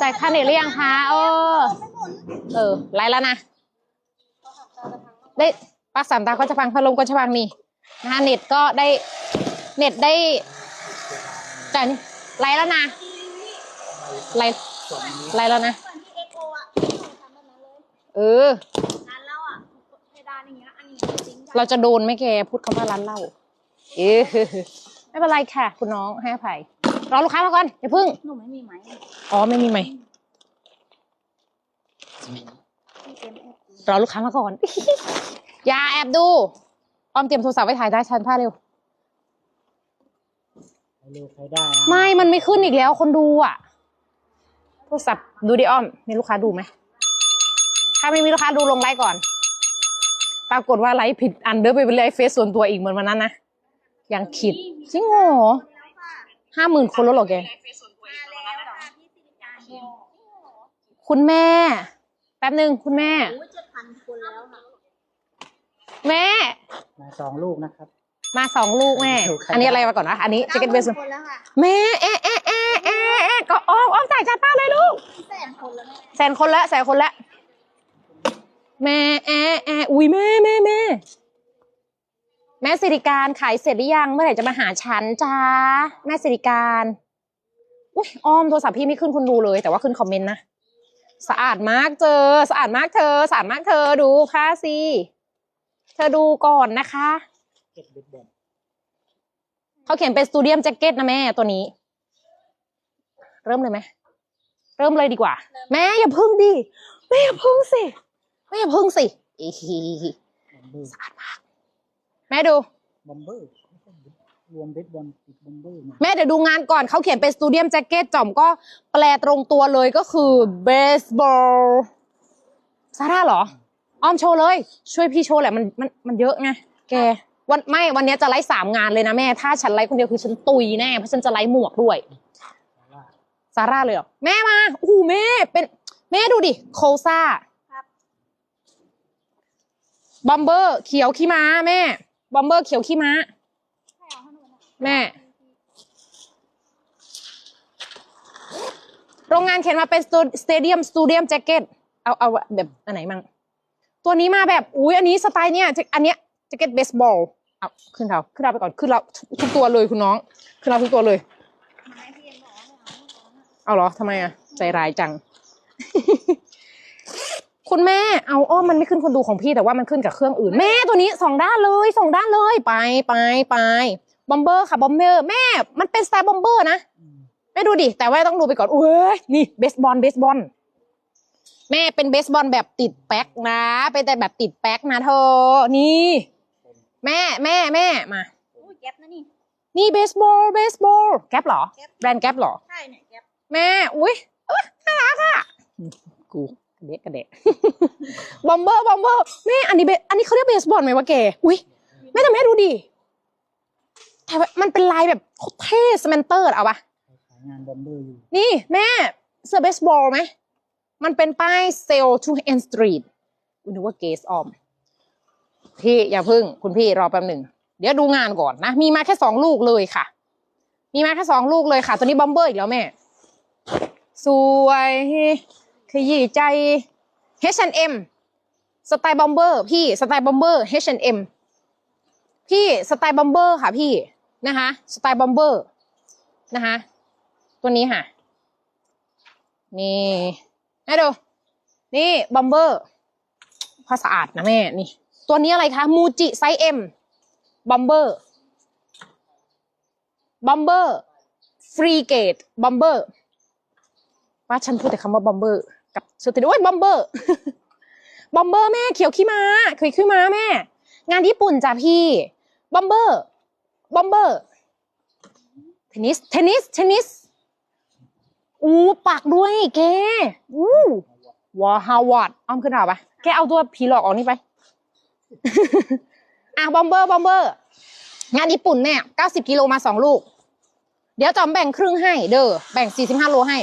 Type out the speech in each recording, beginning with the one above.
จ่ายค่าเน็ตหรือยังคะเออ เออไลฟ์แล้วนะ ได้ปลักสามตาก็จะพังพัดลมก็จะพังนี่นะคะเน็ตก็ได้เน็ตได้จ่ายนี่ไลฟ์แล้วนะไลฟ์ไลฟ์แล้วนะเหมือนที่เอ็กโออะที่หนูทำแบบนั้นเลยเออร้านเราอะเพดานอย่างเงี้ยอันนี้จริงจังเราจะโดนไหมแกพูดคำว่าร้านเหล้าเออไม่เป็นไรค่ะ คุณน้องให้อภัยรอลูกค้ามาก่อนอย่าพึ่งหนูไม่มีไหม อ๋อไม่มีไหมที่เอ็มเอฟรอลูกค้ามาก่อน อย่าแอบดู ออมเตรียมโทรศัพท์ไว้ถ่ายได้ชันผ้าเร็วใครเร็วใครได้นะไม่ มันไม่ขึ้นอีกแล้ว คนดูอะ โทรศัพท์ดูดิอ้อม มีลูกค้าดูไหม ถ้าไม่มีลูกค้าดูลงไลฟ์ก่อน ปรากฏว่าไลฟ์ผิดอันเดอร์ไปเป็นไลฟ์เฟซส่วนตัวอีกเหมือนวันนั้นนะยังคิดจริงเหรอแล้วค่ะห้าหมื่นคนแล้วเหรอแกมาแล้วที่สิริการเอง คุณแม่ แป๊บหนึ่งคุณแม่ โอ้ยเจ็ดพันคนแล้วค่ะแม่ มาสองลูกนะครับ มาสองลูกแม่ลูกใครอันนี้อะไรมาก่อนนะ อันนี้เก้าจิกเก็ตหเบมื่สนคนแล้วค่ะแม่เอ๊ะเอ๊ะเอ๊ะเอ๊ะเอ๊ะก็อ้อมอ้อมจ่ายจัดป้าเลยลูกแสนคนแล้วแม่แสนคนละแสนคนละแม่แอะแอะอุ้ยแม่แม่แม่แม่สิริการขายเสร็จหรือยังเมื่อไหร่จะมาหาฉันจ้าแม่สิริการอุ้ยอ้อมโทรศัพท์พี่ไม่ขึ้นคนดูเลย แต่ว่าขึ้นคอมเมนต์นะ สะอาดมากเจอ สะอาดมากเธอ สะอาดมากเธอดูค่ะสิเธอดูก่อนนะคะเก็บเบ็ดบอลเขาเขียนเป็นสตูเดียมแจ็คเก็ตนะแม่ตัวนี้ เริ่มเลยไหมเริ่มเลยดีกว่า แม่อย่าพึ่งดิแม่อย่าพึ่งสิแม่อย่าพึ่งสิอีฮีบอมเบอร์สะอาดมาก แม่ดูบอมเบอร์ไม่ใช่เบ็ด รวมเบ็ดบอลติดบอมเบอร์มาแม่เดี๋ยวดูงานก่อนเขาเขียนเป็นสตูเดียมแจ็คเก็ตจอมก็แปลตรงตัวเลยก็คือเบสบอลซาร่าเหรอ อ้อมโชว์เลย ช่วยพี่โชว์แหละมันมันมันเยอะไงแกวันไม่วันนี้จะไลฟ์สามงานเลยนะแม่ ถ้าฉันไลฟ์คนเดียวคือฉันตุยแน่เพราะฉันจะไลฟ์หมวกด้วยว่าซาร่าเลยเหรอแม่มาโอ้โหแม่เป็นแม่ดูดิโคซ่าครับบอมเบอร์เขียวขี้ม้าแม่ บอมเบอร์เขียวขี้ม้า แม่ โรงงานเขียนมาเป็นสเตเดียมสตูเดียมแจ็คเก็ตเอาเอาแบบอันไหนมั่งตัวนี้มาแบบอุ้ยอันนี้สไตล์เนี้ยอันเนี้ยแจ็คเก็ตเบสบอลเอาขึ้นเราขึ้นเราไปก่อนขึ้นเราทุกตัวเลยคุณน้อง ขึ้นเราทุกตัวเลยเอาเอาไม่เอาเอาเหรอทำไมอะใจร้ายจัง คุณแม่เอาอ้อมมันไม่ขึ้นคนดูของพี่แต่ว่ามันขึ้นกับเครื่องอื่น แม่ตัวนี้สองด้านเลยสองด้านเลยไปไปไป บอมเบอร์ค่ะบอมเบอร์แม่ มันเป็นสไตล์บอมเบอร์นะอืมแม่ดูดิ แต่ว่าต้องดูไปก่อนเอ้ยนี่เบสบอลเบสบอลแม่เป็นเบสบอลแบบติดแป๊กนะ เป็นแต่แบบติดแป๊กนะเธอ นี่ แม่แม่แม่มาอุ้ยแก๊ปนะนี่ นี่เบสบอลเบสบอลแก๊ปเหรอแก๊ปแบรนด์แก๊ปเหรอ ใช่เนี่ยแก๊ปแม่ อุ้ยเอ้ยน่ารักอะกูกระเดะกระเดะบอมเบอร์บอมเบอร์แม่อันนี้เบอันนี้เขาเรียกเบสบอลไหมวะแก อุ้ยแม่แต่แม่ดูดิแต่ว่า มันเป็นลายแบบโคตรเท่สแมนเตอร์เอาปะขายงานบอมเบอร์อยู่ นี่แม่เสื้อเบสบอลไหม มันเป็นป้ายเซลทูเอ็นสตรีทนึกว่าเกสออม พี่อย่าพึ่ง คุณพี่รอแป๊บหนึ่ง เดี๋ยวดูงานก่อนนะ มีมาแค่สองลูกเลยค่ะ มีมาแค่สองลูกเลยค่ะ ตัวนี้บอมเบอร์อีกแล้วแม่ สวยขยี้ใจ H&M สไตล์บอมเบอร์พี่สไตล์บอมเบอร์ H&M พี่สไตล์บอมเบอร์ค่ะพี่ นะคะสไตล์บอมเบอร์นะคะตัวนี้ค่ะ นี่ให้ดู นี่บอมเบอร์พอสะอาดนะแม่ นี่ ตัวนี้อะไรคะมูจิไซส์ M บอมเบอร์บอมเบอร์ฟรีเกตบอมเบอร์ว่าฉันพูดแต่คำว่าบอมเบอร์กับสเตดิโอ้ยบอมเบอร์บอมเบอร์แม่เขียวขี้ม้าเคยขี้ม้าแม่ งานญี่ปุ่นจ้ะพี่บอมเบอร์ บอมเบอร์เทนนิสเทนนิสเทนนิสอู้ปากด้วยแกอู้วาฮาวาดอ้อมขึ้นเอาปะแกเอาตัวผีหลอกออกนี่ไปอะบอมเบอร์บอมเบอร์ งานญี่ปุ่นแม่เก้าสิบกิโลมาสองลูก เดี๋ยวจอมแบ่งครึ่งให้ เด้อแบ่งสี่สิบห้าโลให้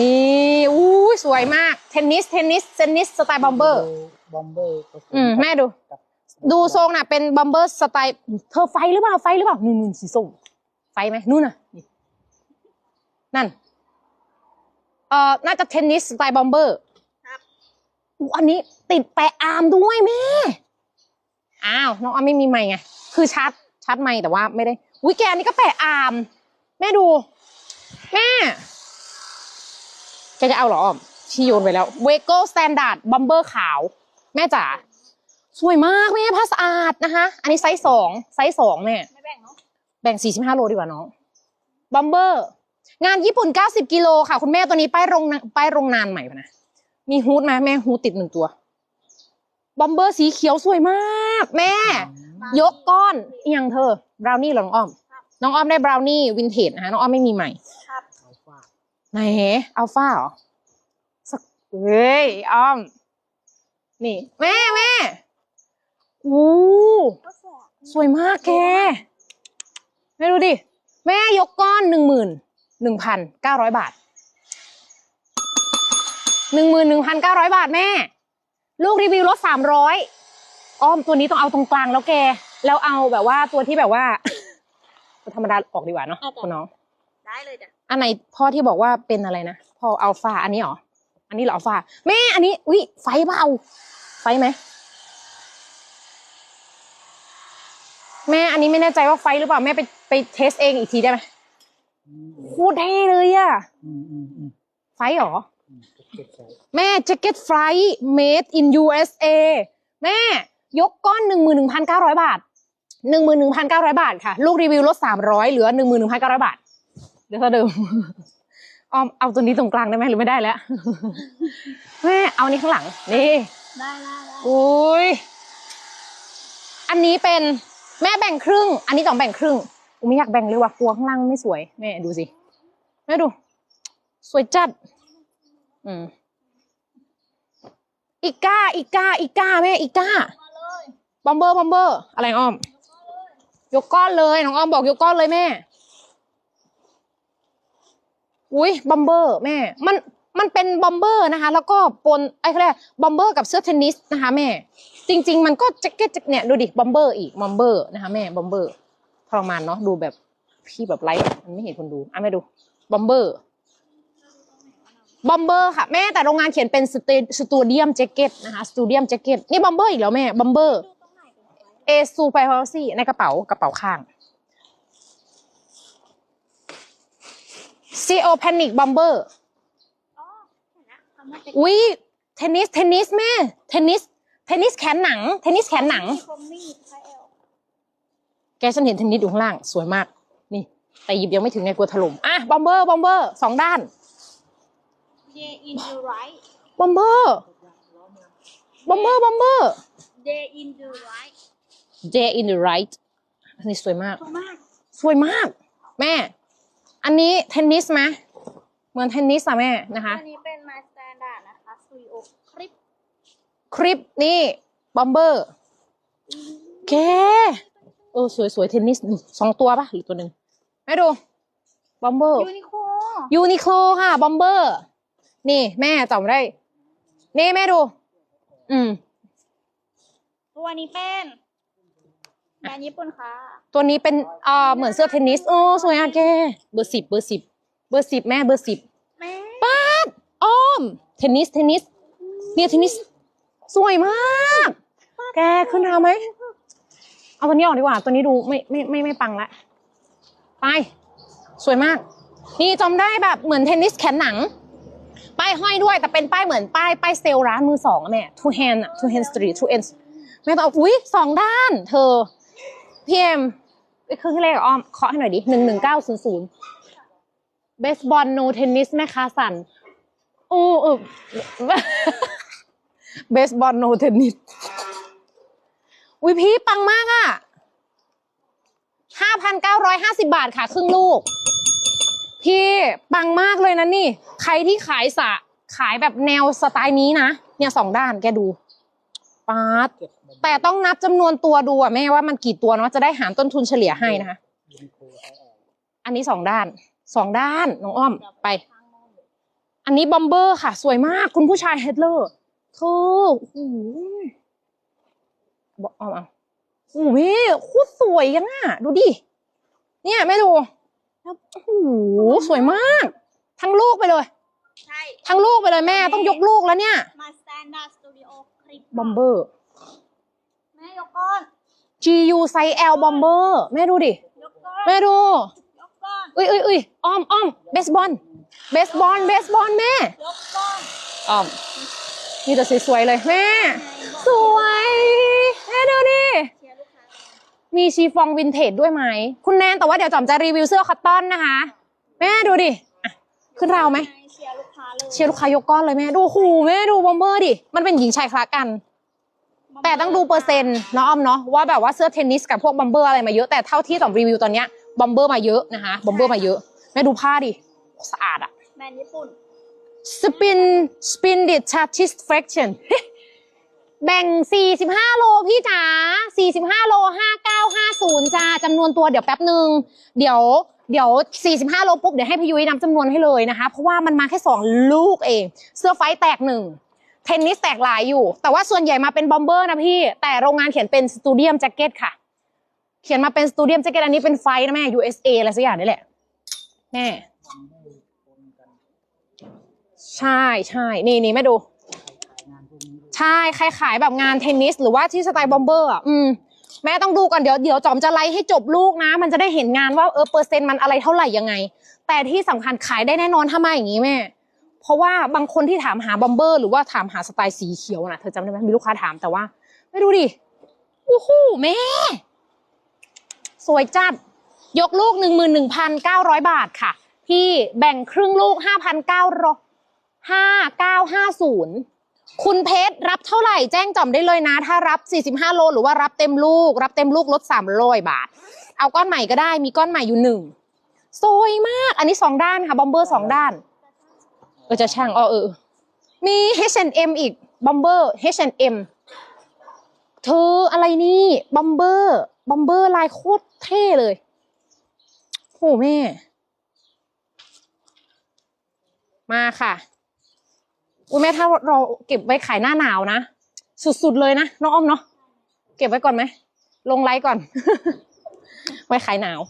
นี่อู้สวยมาก เทนนิสเทนนิสเทนนิสสไตล์บอมเบอร์บอมเบอร์ผสอืมแม่ดูกับ ดูทรงน่ะเป็นบอมเบอร์สไตล์เธอไฟหรือเปล่าไฟหรือเปล่านู่นนู่นสีส้มไฟไหมนู่นน่ะนี่นั่นเอ่อน่าจะเทนนิสสไตล์บอมเบอร์ครับอู้อันนี้ติดแปะอาร์มด้วยแม่อ้าวน้องออมไม่มีไมค์ไงคือชัดชัดไมค์แต่ว่าไม่ได้อุ้ยแกอันนี้ก็แปะอาร์มแม่ดู แม่แกจะเอาเหรอออมชีโยนไปแล้วเวโก้สแตนดาร์ดบัมเบอร์ขาว แม่จ๋า สวยมากแม่ผ้าสะอาดนะคะ อันนี้ไซส์สองไซส์สองแม่ไม่แบ่งเนาะแบ่ง45โลดีกว่าน้องบัมเบอร์ งานญี่ปุ่น90กิโลค่ะ คุณแม่ตัวนี้ป้ายโรงนะป้ายโรงนานใหม่ปะนะมีฮูดไหมแม่ฮูดติดหนึ่งตัวบัมเบอร์สีเขียวสวยมาก แม่ ยกก้อนอหยังเธอบราวนี่เหรอน้องอ้อม น้องอ้อมได้บราวนี่วินเทจนะคะน้องอ้อมไม่มีใหม่ครับอัลฟาไหนอัลฟาเหรอสักเฮ้ยอ้อม นี่ แม่แม่ อู้ก็สวยสวยมากแกแม่ดูดิ แม่ยกก้อนหนึ่งหมื่นหนึ่งพันเก้าร้อยบาทหนึ่งหมื่นหนึ่งพันเก้าร้อยบาทแม่ ลูกรีวิวลดสามร้อยอ้อมตัวนี้ต้องเอาตรงกลางแล้วแก แล้วเอาแบบว่าตัวที่แบบว่าธรรมดาออกดีกว่าเนาะคุณน้อง ได้เลยจ้ะ อันไหนพ่อที่บอกว่าเป็นอะไรนะพ่ออัลฟาอันนี้เหรอ อันนี้เหรออัลฟาแม่อันนี้อุ้ยไฟเปล่าไฟไหม แม่อันนี้ไม่แน่ใจว่าไฟหรือเปล่าแม่ไปไปเทสเองอีกทีได้ไหมอืมโคตรเท่เลยอะอืมอืมอืมไฟเหรออืมเก็บใส่แม่แจ็คเก็ตไฟ made in USA แม่ยกก้อนหนึ่งหมื่นหนึ่งพันเก้าร้อยบาทหนึ่งหมื่นหนึ่งพันเก้าร้อยบาทค่ะ ลูกรีวิวลดสามร้อยเหลือหนึ่งหมื่นหนึ่งพันเก้าร้อยบาทเดี๋ยวเท่าเดิมออมเอาตัวนี้ตรงกลางได้ไหมหรือไม่ได้แล้วแม่เอาอันนี้ข้างหลัง นี่ ได้ได้ได้อุ้ยอันนี้เป็น แม่แบ่งครึ่ง อันนี้ต้องแบ่งครึ่งอุยไม่อยากแบ่งเลยว่ะกลัวข้างล่างไม่สวยแม่ดูสิแม่ดู สวยจัด อืมอีก้า อีก้า อีก้าแม่อีก้าบอมเบอร์บอมเบอร์ อะไรอ้อม ยกก้อนเลยน้องอ้อมบอกยกก้อนเลยแม่ อุ้ยบอมเบอร์แม่ มันมันเป็นบอมเบอร์นะคะ แล้วก็ปนไอ้เขาเรียกบอมเบอร์กับเสื้อเทนนิสนะคะแม่ จริง ๆ มันก็แจ็คเก็ตเนี่ยดูดิบอมเบอร์อีกบอมเบอร์นะคะแม่บอมเบอร์ทรมานเนาะดูแบบพี่แบบไลฟ์มันไม่เห็นคนดูอะแม่ดูบอมเบอร์บอมเบอร์ค่ะแม่แต่โรงงานเขียนเป็นสเตสตูเดียมแจ็คเก็ตนะคะสตูเดียมแจ็คเก็ตนี่บอมเบอร์อีกแล้วแม่บอมเบอร์เอซูไปพาวซี่ในกระเป๋ากระเป๋าข้างซีโอแพนิกบอมเบอร์อ๋อเห็นนะทำให้เป็นอุ้ยเทนนิสเทนนิสแม่เทนนิส เทนนิสแขนหนัง เทนนิสแขนหนัง คอมมี่ไซเอลแกฉันเห็นเทนนิสอยู่ข้างล่าง สวยมาก นี่ แต่หยิบยังไม่ถึงไงกลัวถล่มอะบอมเบอร์บอมเบอร์สองด้านเดอินดูไรบอมเบอร์บอมเบอร์บอมเบอร์ เดอินดูไร J in the right อันนี้สวยมากถูกมากสวยมาก แม่ อันนี้เทนนิสไหมเหมือนเทนนิสอะแม่นะคะ อันนี้เป็นมาสแตนดาร์ดนะคะสตูดิโอคลิป คลิปนี่บอมเบอร์แกเออ สวยสวยเทนนิสสองตัวปะหรือตัวหนึ่งให้ดูบอมเบอร์ยูนิโคยูนิโคลค่ะบอมเบอร์ นี่แม่จำได้ นี่แม่ดู อืม ตัวนี้เป็นแบรนด์ญี่ปุ่นค่ะ ตัวนี้เป็นเอ่อเหมือนเสื้อเทนนิส โอ้ สวยอะแก เบอร์สิบเบอร์สิบเบอร์สิบแม่เบอร์สิบแม่ป้าดอ้อม เทนนิส เทนนิสเนี่ยเทนนิส สวยมาก แกขึ้นทาไหม เอาตัวนี้ออกดีกว่า ตัวนี้ดูไม่ไม่ไม่ไม่ปังละ ไป สวยมาก นี่จำได้แบบเหมือนเทนนิสแขนหนัง ป้ายห้อยด้วย แต่เป็นป้ายเหมือนป้ายป้ายเซลร้านมือสองอะแม่ two hand อะ two hand street two end แม่ต้องเอาอุ้ยสองด้าน เธอพีเอ็มเครื่องเลขอ้อมเคาะให้หน่อยดิหนึ่งหนึ่งเก้าศูนย์ศูนย์เบสบอลโนเทนนิสแม่ค้าสันโอ้เออ เบสบอลโนเทนนิสอุ้ยพี่ปังมากอะห้าพันเก้าร้อยห้าสิบาทค่ะ ครึ่งลูก พี่ปังมากเลยนะนี่ ใครที่ขายสะขายแบบแนวสไตล์นี้นะ เนี่ยสองด้านแกดูปาดเก็บมันแต่ต้องนับจำนวนตัวดูอะแม่ว่ามันกี่ตัวเนาะจะได้หารต้นทุนเฉลี่ยให้นะคะ อันนี้สองด้านสองด้านน้องอ้อมไป อันนี้บอมเบอร์ค่ะ สวยมากคุณผู้ชายเฮดเลอร์ เธอโอ้โหบอกเอาเอาโอ้โหพี่โคตรสวยกันน่ะ ดูดิ เนี่ยแม่ดูแล้วโอ้โหสวยมาก ทั้งลูกไปเลย ใช่ ทั้งลูกไปเลยแม่ต้องยกลูกแล้วเนี่ย มา Standard Studio คลิปบอมเบอร์ แม่ยกก้อน GU ไซส์ L บอมเบอร์แม่ดูดิ ยกก้อน แม่ดูยกก้อน อุ้ยอุ้ยอุ้ยอ้อมอ้อมเบสบอล เบสบอล เบสบอลแม่ ยกก้อน อ้อม นี่แต่สวยๆเลยแม่สวยแม่ดูดิเชียร์ลูกค้ามีชีฟองวินเทจด้วยไหม คุณแนนแต่ว่าเดี๋ยวจอมจะรีวิวเสื้อคอตตอนนะคะ แม่ดูดิอะขึ้นราวไหมเชียร์ลูกค้าเลยเชียร์ลูกค้ายกก้อนเลยแม่ดูหูแม่ดูบอมเบอร์ดิมันเป็นหญิงชายคละกัน แต่ต้องดูเปอร์เซ็นต์เนาะอ้อมเนาะว่าแบบว่าเสื้อเทนนิสกับพวกบอมเบอร์อะไรมาเยอะแต่เท่าที่จอมรีวิวตอนเนี้ยบอมเบอร์มาเยอะนะคะบอมเบอร์มาเยอะแม่ดูผ้าดิสะอาดอะแบรนด์ญี่ปุ่น spin spin it satisfaction แบ่ง 45 โลพี่จ๋า 45 โล 5950จ้าจำนวนตัวเดี๋ยวแป๊บหนึ่งเดี๋ยวเดี๋ยว 45 โลปุ๊บ เดี๋ยวให้พี่ยุ้ยนำจำนวนให้เลยนะคะ เพราะว่ามันมาแค่ 2 ลูกเอง เสื้อไฟแตกหนึ่ง เทนนิสแตกหลายอยู่ แต่ว่าส่วนใหญ่มาเป็นบอมเบอร์นะพี่ แต่โรงงานเขียนเป็นสตูดียมแจ็คเก็ตค่ะ เขียนมาเป็นสตูดียมแจ็คเก็ตอันนี้เป็นไฟท์นะแม่ USA อะไรสักอย่างนี่แหละ แม่ บอมเบอร์ปนกัน ใช่ใช่นี่นี่แม่ดูขายงานพวกนี้เลยใช่ใครขายแบบงานเทนนิส หรือว่าที่สไตล์บอมเบอร์อะอืมแม่ต้องดูก่อนเดี๋ยวเดี๋ยวจอมจะไล่ให้จบลูกนะ มันจะได้เห็นงานว่าเออเปอร์เซ็นต์มันอะไรเท่าไหร่ยังไง แต่ที่สำคัญขายได้แน่นอนถ้ามาอย่างนี้แม่ เพราะว่าบางคนที่ถามหาบอมเบอร์ หรือว่าถามหาสไตล์สีเขียวนะเธอจำได้ไหมมีลูกค้าถามแต่ว่า ไม่ดูดิโอ้โหแม่ สวยจัด ยกลูกหนึ่งหมื่นหนึ่งพันเก้าร้อยบาทค่ะ พี่แบ่งครึ่งลูกห้าพันเก้าร้อย ห้าเก้าห้าศูนย์คุณเพชรรับเท่าไหร่แจ้งจอมได้เลยนะ ถ้ารับ 45 โล หรือว่ารับเต็มลูก รับเต็มลูกลด300บาท เอาก้อนใหม่ก็ได้มีก้อนใหม่อยู่หนึ่งสวยมาก อันนี้สองด้านค่ะ บอมเบอร์สองด้านเออจะช่างอ๋อเออ มี H&M อีก บอมเบอร์ H&M เธออะไรนี่บอมเบอร์ บอมเบอร์ลายโคตรเท่เลยโอ้แม่ มาค่ะ อุ้ยแม่ถ้าเราเก็บไว้ขายหน้าหนาวนะ สุดๆเลยนะน้องอ้อมเนาะเก็บไว้ก่อนไหมลงไลฟ์ก่อน ไว้ขายหนาว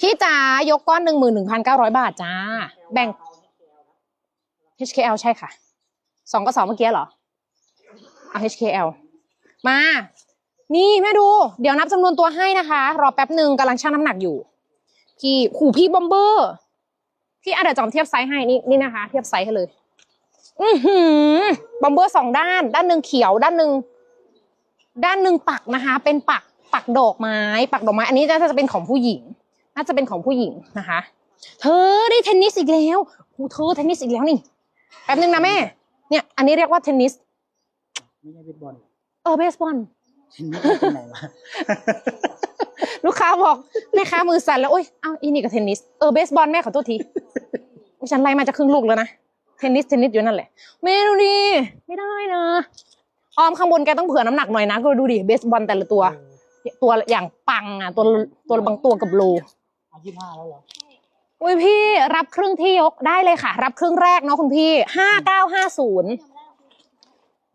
พี่จ๋ายกก้อนหนึ่งหมื่นหนึ่งพันเก้าร้อยบาทจ้า แบ่ง HKL ใช่ค่ะสองกับสองเมื่อกี้เหรอเอา HKL มา นี่แม่ดู เดี๋ยวนับจำนวนตัวให้นะคะ รอแป๊บหนึ่งกำลังชั่งน้ำหนักอยู่ พี่ขู่พี่บอมเบอร์ พี่อะเดี๋ยวจอมเทียบไซส์ให้นี่นี่นะคะ เทียบไซส์ให้เลย อือหือบอมเบอร์สองด้าน ด้านหนึ่งเขียวด้านหนึ่งด้านหนึ่งปักนะคะ เป็นปักปักดอกไม้ ปักดอกไม้ อันนี้น่าจะเป็นของผู้หญิง น่าจะเป็นของผู้หญิงนะคะ เธอได้เทนนิสอีกแล้วโอ้เธอเทนนิสอีกแล้วนี่แป๊บนึงนะแม่ เนี่ย อันนี้เรียกว่าเทนนิสไม่ใช่เบสบอลเออเบสบอลเทนนิสเป็นไหนวะลูกค้าบอกแม่ค้ามือสั่นแล้วโอ้ยเอ้าอีนี่กับเทนนิสเออเบสบอลแม่ขอโทษทีอุ๊ยฉันไล่มาจะครึ่งลูกแล้วนะเทนนิสเทนนิสอยู่นั่นแหละแม่ดูดิไม่ได้นะออมข้างบนแกต้องเผื่อน้ำหนักหน่อยนะก็ดูดิเบสบอลแต่ละตัว ตัวอย่างปังอะตัวตัวบางตัวกับโลอายุห้าแล้วเหรออุ้ยพี่รับครึ่งที่ยกได้เลยค่ะ รับครึ่งแรกเนาะคุณพี่ห้าเก้าห้าศูนย์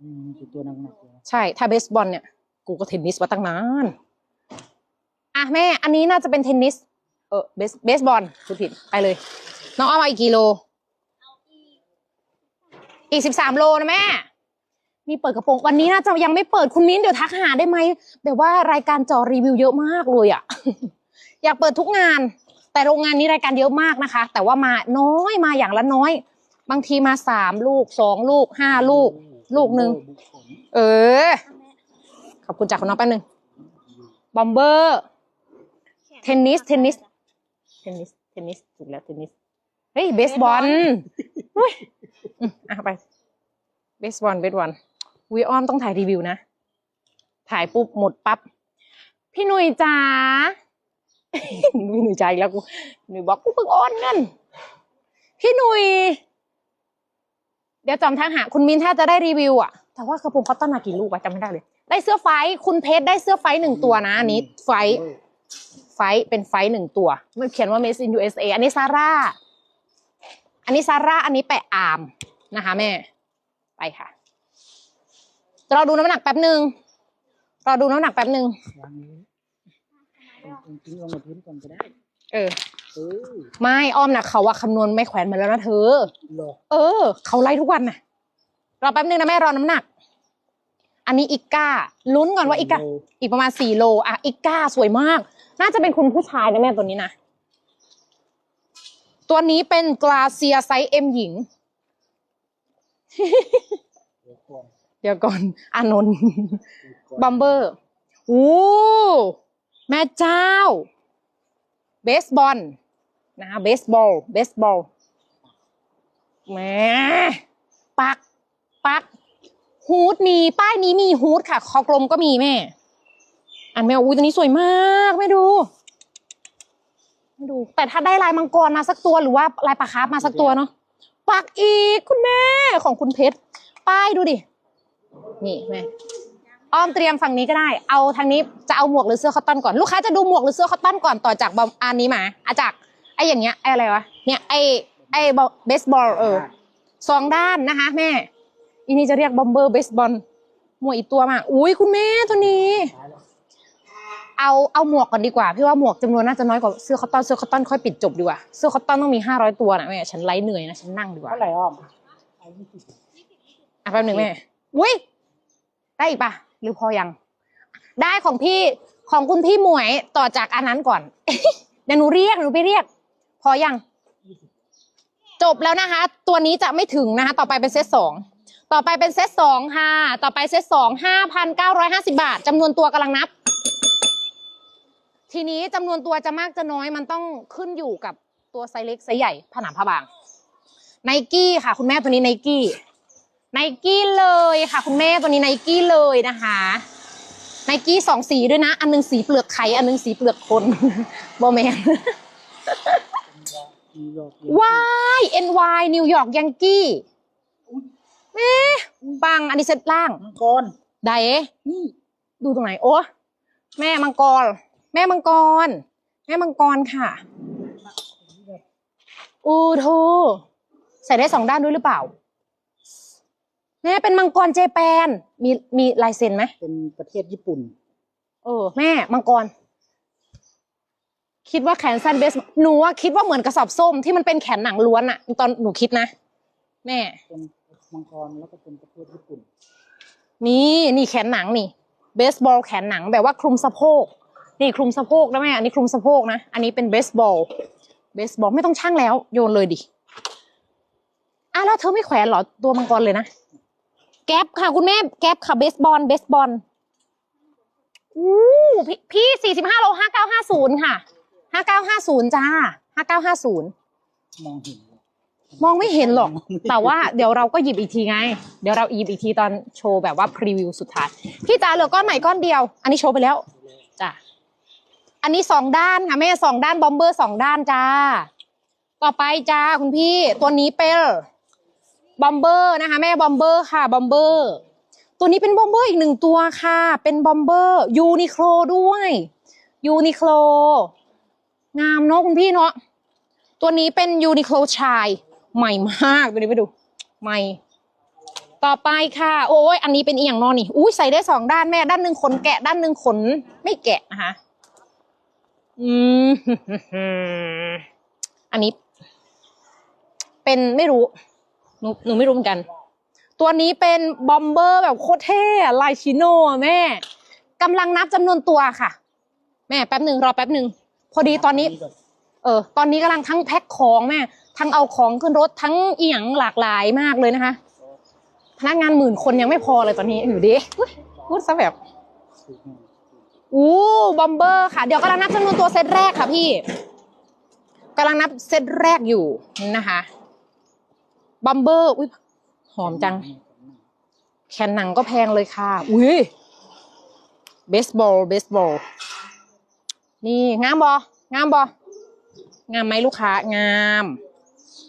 อืมคือตัวหนักๆเลยนะใช่ถ้าเบสบอลเนี่ย กูก็เทนนิสมาตั้งนานอะแม่ อันนี้น่าจะเป็นเทนนิสเออเบสเบสบอลพูดผิดไปเลย น้องเอามาอีกกิโล อีกสิบสามโลนะแม่ มีเปิดกระโปรงวันนี้น่าจะยังไม่เปิดคุณมิ้นเดี๋ยวทักหาได้ไหมแบบว่ารายการจอรีวิวเยอะมากเลยอะอยากเปิดทุกงาน แต่โรงงานนี้รายการเยอะมากนะคะ แต่ว่ามาน้อยมาอย่างละน้อย บางทีมาสามลูกสองลูกห้าลูก ลูกหนึ่งบุคคลเออ ขอบคุณจากคุณน้องแป๊บนึงบอมเบอร์ เทนนิสเทนนิสเทนนิสเทนนิสถูกแล้วเทนนิสเฮ้ยเบสบอลอุ้ยอืมอะไป เบสบอลเบสบอลวีออมต้องถ่ายรีวิวนะ ถ่ายปุ๊บหมดปั๊บ พี่หนุ่ยจ๋าพี่หนุ่ยจ๋าอีกแล้วกูหนุ่ยบอกกูเพิ่งโอนเงินพี่หนุ่ย เดี๋ยวจอมทางหา คุณมินถ้าจะได้รีวิวอะแต่ว่ากระโปรงคอตตอนมากี่ลูกอะจำไม่ได้เลย ได้เสื้อไฟท์คุณเพชรได้เสื้อไฟท์หนึ่งตัวนะอันนี้ไฟท์ไฟท์เป็นไฟท์หนึ่งตัว มันเขียนว่า made in USA อันนี้ซาร่า อันนี้ซาร่าอันนี้แปะอาร์มนะคะแม่ ไปค่ะรอดูน้ำหนักแป๊บหนึ่งรอดูน้ำหนักแป๊บหนึ่งวางนี้จริงๆลงกับพื้นก่อนก็ได้เออจเออไม่อ้อมนะเขาว่าคำนวณไม่แขวนมาแล้วนะเธอหรอเออ เขาไล่ทุกวันนะรอแป๊บนึงนะแม่รอน้ำหนัก อันนี้อีกก้าลุ้นก่อนว่าอีกก้าโลอีกประมาณสี่โลอะอีกก้าสวยมาก น่าจะเป็นคุณผู้ชายนะแม่ตัวนี้นะ ตัวนี้เป็นกลาเซียไซส์เอ็มหญิง เดี๋ยวก่อนเดี๋ยวก่อนอานนท์เดี๋ยวก่อนบัมเบอร์โอ้แม่เจ้า เบสบอลนะคะเบสบอล เบสบอลแหมปัก ปัก ฮูดมี ป้ายนี้มีฮูดค่ะ คอกลมก็มีแม่ อันแม่อุ้ยตัวนี้สวยมากแม่ดู แม่ดู แต่ถ้าได้ลายมังกรมาสักตัวหรือว่าลายปลาคาร์ฟมาสักตัวเนาะปักอีกคุณแม่ของคุณเพชรป้ายดูดิ นี่แม่อ้อมเตรียมฝั่งนี้ก็ได้ เอาทางนี้จะเอาหมวกหรือเสื้อคอตตอนก่อน ลูกค้าจะดูหมวกหรือเสื้อคอตตอนก่อนต่อจากบอมอันนี้มาอาจากไออย่างเงี้ยไออะไรวะ เนี่ยไอไอเบสบอลเออสองด้านนะคะแม่ อีนี่จะเรียกบอมเบอร์เบสบอลหมวกอีกตัวมา อุ้ยคุณแม่ตัวนี้ตายแล้ว เอาเอาหมวกก่อนดีกว่าพี่ว่าหมวกจำนวนน่าจะน้อยกว่าเสื้อคอตตอนเสื้อคอตตอนค่อยปิดจบดีกว่าเสื้อคอตตอนต้องมีห้าร้อยตัวนะแม่ฉันไล่เหนื่อยนะฉันนั่งดีกว่าเท่าไหร่อ้อมไอ้ยี่สิบอะแป๊บหนึ่งแม่อุ้ยได้อีกปะหรือพอยัง ได้ของพี่ของคุณพี่หมวยต่อจากอันนั้นก่อนเดี๋ยวหนูเรียกหนูไปเรียก พอยัง จบแล้วนะคะ ตัวนี้จะไม่ถึงนะคะ ต่อไปเป็นเซตสองต่อไปเป็นเซตสองค่ะ ต่อไปเซตสองห้าพันเก้าร้อยห้าสิบาทจำนวนตัวกำลังนับ ทีนี้จำนวนตัวจะมากจะน้อยมันต้องขึ้นอยู่กับตัวไซส์เล็กไซส์ใหญ่ผนังผ้าบางไนกี้ค่ะ คุณแม่ตัวนี้ไนกี้ไนกี้เลยค่ะ คุณแม่ตัวนี้ไนกี้เลยนะคะไนกี้สองสีด้วยนะ อันหนึงสีเปลือกไข่อันหนึงสีเปลือกคนบอแมนนิวยอร์กวาย NY นิวยอร์กยังกี้แม่ปังอันนี้เซตล่างมังกรไดเอ๊ะนี่ดูตรงไหนโอ้แม่มังกร แม่มังกร แม่มังกรค่ะ อูโทใส่ได้สองด้านด้วยหรือเปล่าแม่เป็นมังกรเจแปน มีมีลายเซ็นไหมเป็นประเทศญี่ปุ่น เออ แม่มังกร คิดว่าแขนสั้นเบส หนูว่าคิดว่าเหมือนกระสอบส้มที่มันเป็นแขนหนังล้วนอะตอนหนูคิดนะ แม่ เป็นมังกรแล้วก็เป็นประเทศญี่ปุ่น นี่นี่แขนหนังนี่ เบสบอลแขนหนังแบบว่าคลุมสะโพก นี่คลุมสะโพกนะแม่อันนี้คลุมสะโพกนะ อันนี้เป็นเบสบอล เบสบอลไม่ต้องช่างแล้ว โยนเลยดิอะแล้วเธอไม่แขวนหรอตัวมังกรเลยนะ แก๊ปค่ะคุณแม่ แก๊ปค่ะเบสบอล เบสบอลอู้พี่พี่สี่สิบห้าโลห้าเก้าห้าศูนย์ค่ะห้าเก้าห้าศูนย์จ้าห้าเก้าห้าศูนย์มองเห็นมองไม่เห็นหรอก แต่ว่าเดี๋ยวเราก็หยิบอีกทีไง เดี๋ยวเราหยิบอีกทีตอนโชว์แบบว่าพรีวิวสุดท้าย พี่จ๋าเหลือก้อนใหม่ก้อนเดียว อันนี้โชว์ไปแล้ว จ้ะ อันนี้สองด้านค่ะแม่สองด้านบอมเบอร์สองด้านจ้า ต่อไปจ้าคุณพี่ตัวนี้เป็นบอมเบอร์นะคะ แม่บอมเบอร์ค่ะบอมเบอร์ตัวนี้เป็นบอมเบอร์อีกหนึ่งตัวค่ะ เป็นบอมเบอร์ยูนิโคลด้วยยูนิโคลงามเนาะคุณพี่เนาะตัวนี้เป็นยูนิโคลชายใหม่มากตัวนี้ไปดู ใหม่ ต่อไปค่ะ โอ้ยอันนี้เป็นอีหยังนอนนี่อุ้ยใส่ได้สองด้านแม่ด้านหนึ่งขนแกะด้านหนึ่งขนไม่แกะนะคะ อืมอันนี้ เป็นไม่รู้ หนูหนูไม่รู้เหมือนกัน ตัวนี้เป็นบอมเบอร์แบบโคตรเท่ลายชิโน่แม่กำลังนับจำนวนตัวค่ะ แม่แป๊บหนึ่งรอแป๊บหนึ่งพอดีตอนนี้ เออ ตอนนี้กำลังทั้งแพ็คของแม่ ทั้งเอาของขึ้นรถทั้งอีหยังหลากหลายมากเลยนะคะ พนักงานหมื่นคนยังไม่พอเลยตอนนี้อยู่ดิพูดซะแบบ อู้บอมเบอร์ค่ะ เดี๋ยวกำลังนับจำนวนตัวเซตแรกค่ะพี่กำลังนับเซตแรกอยู่นะคะบอมเบอร์อุ้ยหอมจัง แขนหนังก็แพงเลยค่ะ อุ้ยเบสบอลเบสบอลนี่งามบองามบองามไหมลูกค้างาม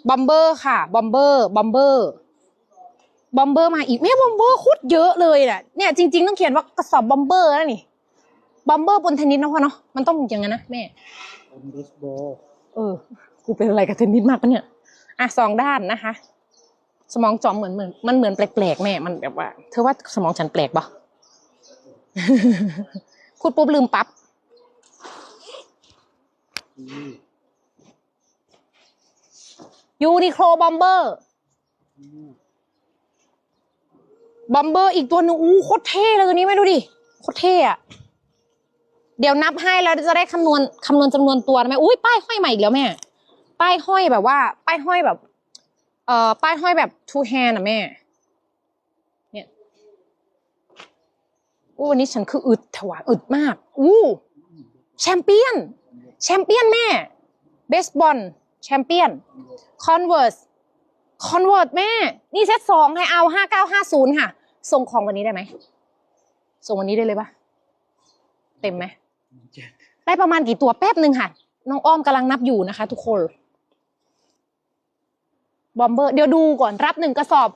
บอมเบอร์ค่ะบอมเบอร์บอมเบอร์บอมเบอร์มาอีกแม่บอมเบอร์โคตรเยอะเลยน่ะเนี่ยจริง ๆ ต้องเขียนว่ากระสอบบอมเบอร์นะนี่ บอมเบอร์บนเทนนิสนะพ่อเนาะมันต้องอย่างนั้นนะแม่เป็นเบสบอลเออ กูเป็นอะไรกับเทนนิสมากปะเนี่ย อะสองด้านนะคะ สมองจอมเหมือนเหมือนมันเหมือนแปลกๆแม่ มันแบบว่า เธอว่าสมองฉันแปลกปะพูดปุ๊บลืมปั๊บยูนิโคลบอมเบอร์บอมเบอร์อีกตัวหนึ่งอู้โคตรเท่เลยตัวนี้ไม่ดูดิโคตรเท่อะ เดี๋ยวนับให้แล้วจะได้คำนวณคำนวณจำนวนตัวนะแม่อุ้ยป้ายห้อยใหม่อีกแล้วแม่ ป้ายห้อยแบบว่า ป้ายห้อยแบบ เอ่อ ป้ายห้อยแบบ two hand อะแม่ เนี่ยอู้วันนี้ฉันคืออึดถวาอึดมาก อู้แชมเปี้ยน แชมเปี้ยนแม่ เบสบอล แชมเปี้ยน คอนเวิร์ส คอนเวิร์ตแม่ นี่เซตสองให้เอาห้าเก้าห้าศูนย์ค่ะ ส่งของวันนี้ได้ไหม ส่งวันนี้ได้เลยปะเต็มไหม ได้ประมาณกี่ตัวแป๊บหนึ่งค่ะ น้องอ้อมกำลังนับอยู่นะคะ ทุกคนบอมเบอร์เดี๋ยวดูก่อนรับหนึ่งกระสอบ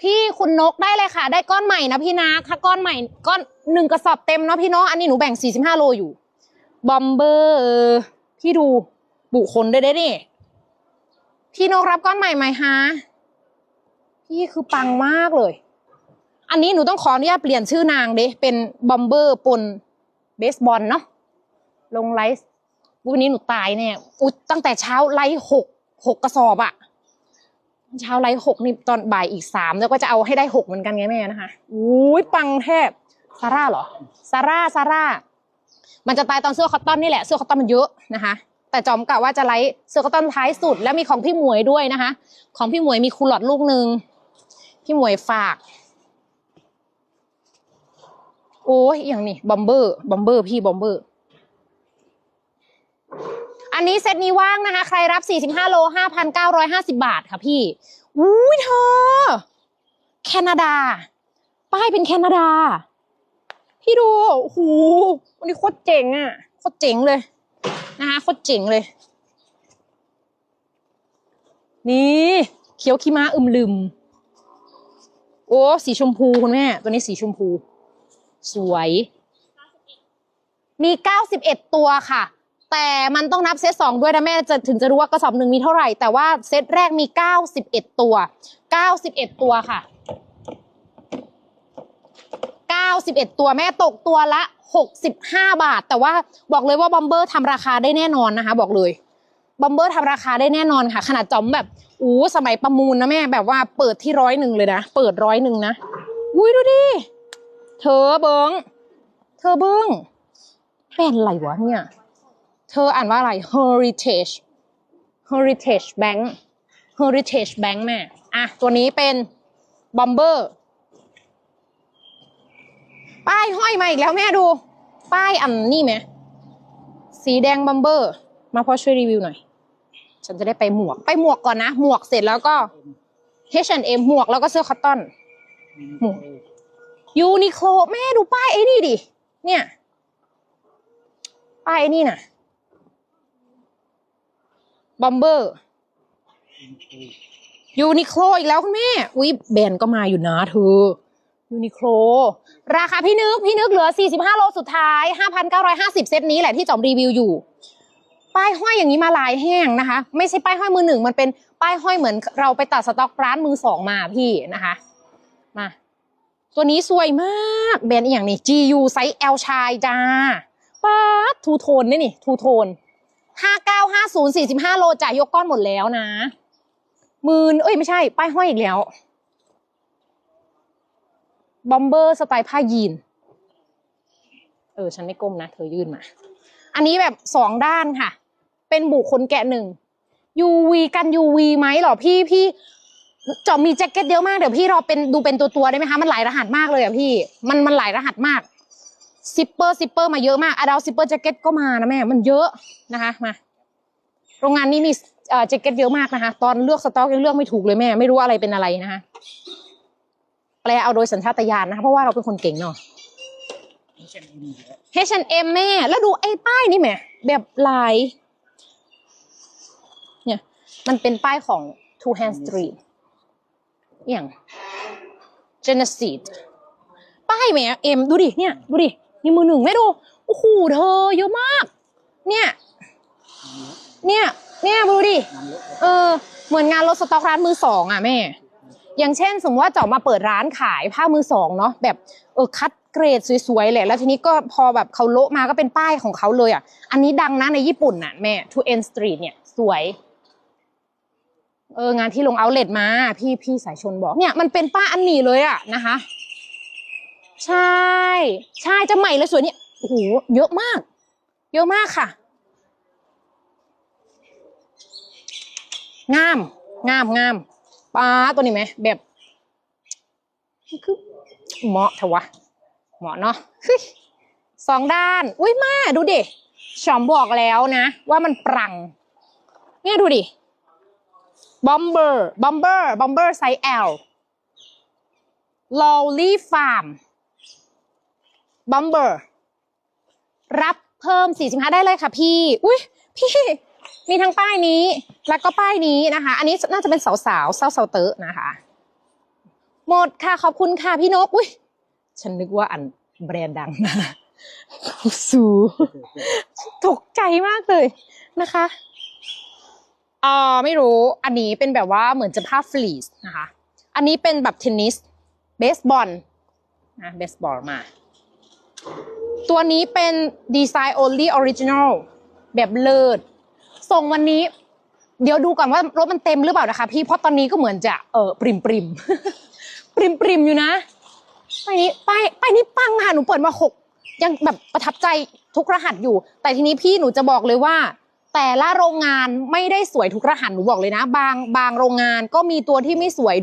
พี่คุณนกได้เลยค่ะ ได้ก้อนใหม่นะพี่นะถ้าก้อนใหม่ก้อนหนึ่งกระสอบเต็มเนาะพี่เนาะอันนี้หนูแบ่งสี่สิบห้าโลอยู่บอมเบอร์พี่ดูบุคคลได้ได้ดิพี่นกรับก้อนใหม่ไหมฮะพี่คือปังมากเลย อันนี้หนูต้องขออนุญาตเปลี่ยนชื่อนางเด้เป็นบอมเบอร์ปนเบสบอลเนาะ ลงไลฟ์วันนี้หนูตายเนี่ยอุยตั้งแต่เช้าไลฟ์หกหกกระสอบอะเช้าไลฟ์หกนี่ตอนบ่ายอีกสามแล้วก็จะเอาให้ได้หกเหมือนกันไงแม่นะคะอุ้ยปังแทบซาร่าเหรอซาร่าซาร่ามันจะตายตอนเสื้อคอตตอนนี่แหละเสื้อคอตตอนมันเยอะนะคะ แต่จอมกะว่าจะไลฟ์เสื้อคอตตอนท้ายสุด แล้วมีของพี่หมวยด้วยนะคะ ของพี่หมวยมีคูลอดลูกหนึ่งพี่หมวยฝาก โอ้ยอย่างนี้บอมเบอร์บอมเบอร์พี่บอมเบอร์ อันนี้เซตนี้ว่างนะคะ ใครรับ 45 โล 5,950 บาทค่ะพี่อุ้ยเธอ แคนาดา ป้ายเป็นแคนาดา พี่ดูโอ้โหวันนี้โคตรเจ๋งอะ โคตรเจ๋งเลยนะคะโคตรเจ๋งเลย นี่เขียวขี้ม้าอึมลืม โอ้ สีชมพูคุณแม่ ตัวนี้สีชมพู สวย มี 91 ตัวค่ะ แต่มันต้องนับเซตสองด้วยนะแม่จะถึงจะรู้ว่ากระสอบหนึ่งมีเท่าไหร่ แต่ว่าเซตแรกมี 91 ตัว 91 ตัวค่ะ 91 ตัวแม่ตกตัวละ 65 บาท แต่ว่าบอกเลยว่าบอมเบอร์ทำราคาได้แน่นอนนะคะ บอกเลยบอมเบอร์ทำราคาได้แน่นอนค่ะ ขนาดจอมแบบอู้สมัยประมูลนะแม่แบบว่าเปิดที่ร้อยหนึ่งเลยนะ เปิดร้อยหนึ่งนะ อุ้ยดูดิ เธอเบิง เธอเบิงเป็นอะไรวะเนี่ย ออ่านว่าอะไร heritage heritage bank heritage bank แม่อะ ตัวนี้เป็น bomber ป้ายห้อยมาอีกแล้วแม่ดู ป้ายอันนี่ไหมสีแดงบัมเบอร์ มาพ่อช่วยรีวิวหน่อย ฉันจะได้ไปหมวก ไปหมวกก่อนนะ หมวกเสร็จแล้วก็ H&M หมวกแล้วก็เสื้อคอตตอนหมวกยูนิโคลแม่ดูป้ายไอ้นี่ดิ เนี่ย ป้ายไอ้นี่น่ะ บอมเบอร์ยูนิโคลอีกแล้วคุณแม่ อุ๊ยแบรนด์ก็มาอยู่นะเธอยูนิโคลราคาพี่นึก พี่นึกเหลือ 45 โลสุดท้าย 5,950 เซตนี้แหละที่จอมรีวิวอยู่ ป้ายห้อยอย่างนี้มาลายแห้งนะคะ ไม่ใช่ป้ายห้อยมือหนึ่ง มันเป็นป้ายห้อยเหมือนเราไปตัดสต็อกร้านมือสองมาพี่นะคะ มา ตัวนี้สวยมากแบรนด์อย่างนี้ GU ไซส์ L ชายจ้าป้าทูโทนนี่นี่ทูโทน ห้าเก้าห้าศูนย์สี่สิบห้าโลจ่ายยกก้อนหมดแล้วนะหมื่นเอ้ยไม่ใช่ ป้ายห้อยอีกแล้ว บอมเบอร์สไตล์ผ้ายีน เออ ฉันไม่ก้มนะ เธอยื่นมา อันนี้แบบสองด้านค่ะ เป็นบุคคลแกะหนึ่ง UV กัน UV ไหมหรอพี่พี่จอมมีแจ็คเก็ตเยอะมาก เดี๋ยวพี่รอเป็นดูเป็นตัวตัวได้ไหมคะ มันหลายรหัสมากเลยอะพี่ มันมันหลายรหัสมาก ซิปเปอร์ซิปเปอร์มาเยอะมากอะดาวซิปเปอร์แจ็คเก็ตก็มานะแม่ มันเยอะนะคะมา โรงงานนี้มีแจ็คเก็ตเยอะมากนะคะ ตอนเลือกสต็อกยังเลือกไม่ถูกเลยแม่ ไม่รู้อะไรเป็นอะไรนะคะ แปลเอาโดยสัญชาตญาณนะคะ เพราะว่าเราเป็นคนเก่งเนาะ H&M แม่ แล้วดูไอ้ป้ายนี่แม่ แบบลาย เนี่ย มันเป็นป้ายของ Two Hand Street อย่าง Genesis ป้ายแม่เอ็มดูดิ เนี่ย ดูดิ นี่มือหนึ่งแม่ดูโอ้โหเธอเยอะมาก เนี่ย เนี่ย เนี่ยดูดิเออ เหมือนงานรถสต็อกร้านมือสองอะแม่ อย่างเช่น สมมติว่าเจาะมาเปิดร้านขายผ้ามือสองเนาะแบบเออคัดเกรดสวยๆแหละแล้วทีนี้ก็พอแบบเขาโละมาก็เป็นป้ายของเขาเลยอะ อันนี้ดังนะในญี่ปุ่นน่ะแม่ To End Street เนี่ยสวยเอองานที่ลงเอาเลทมา พี่พี่สายชนบอกเนี่ยมันเป็นป้ายอันนี้เลยอะนะคะ ใช่ ใช่จะใหม่เลยสวยเนี่ยโอ้โหเยอะมาก เยอะมากค่ะ งาม งามงามป้าตัวนี้ไหมแบบคือเหมาะเถอะวะเหมาะเนาะสองด้าน อุ้ยมาดูดิชอมบอกแล้วนะ ว่ามันปรัง เนี่ยดูดิบอมเบอร์บอมเบอร์บอมเบอร์ไซส์ L Lowly Farm บอม บอมเบอร์รับเพิ่ม 45 ได้เลยค่ะพี่ อุ้ยพี่ มีทั้งป้ายนี้ แล้วก็ป้ายนี้นะคะ อันนี้น่าจะเป็นสาวสาวเศร้าเซาเตอนะคะ หมดค่ะ ขอบคุณค่ะพี่นก อุ้ยฉันนึกว่าอันแบรนด์ดังนะสูตกใจมากเลยนะคะอ่าไม่รู้ อันนี้เป็นแบบว่าเหมือนจะผ้าฟลีสนะคะ อันนี้เป็นแบบเทนนิส เบสบอลนะ เบสบอลมา ตัวนี้เป็นดีไซน์ only original แบบเลิศส่งวันนี้ เดี๋ยวดูก่อนว่ารถมันเต็มหรือเปล่านะคะ พี่เพราะตอนนี้ก็เหมือนจะเออปริมปริมปริมปริมอยู่นะไปนี้ไปไปนี้ปังค่ะหนูเปิดมาหกยังแบบประทับใจทุกรหัสอยู่ แต่ทีนี้พี่หนูจะบอกเลยว่า แต่ละโรงงานไม่ได้สวยทุกรหัสหนูบอกเลยนะ บางบางโรงงานก็มีตัวที่ไม่สวย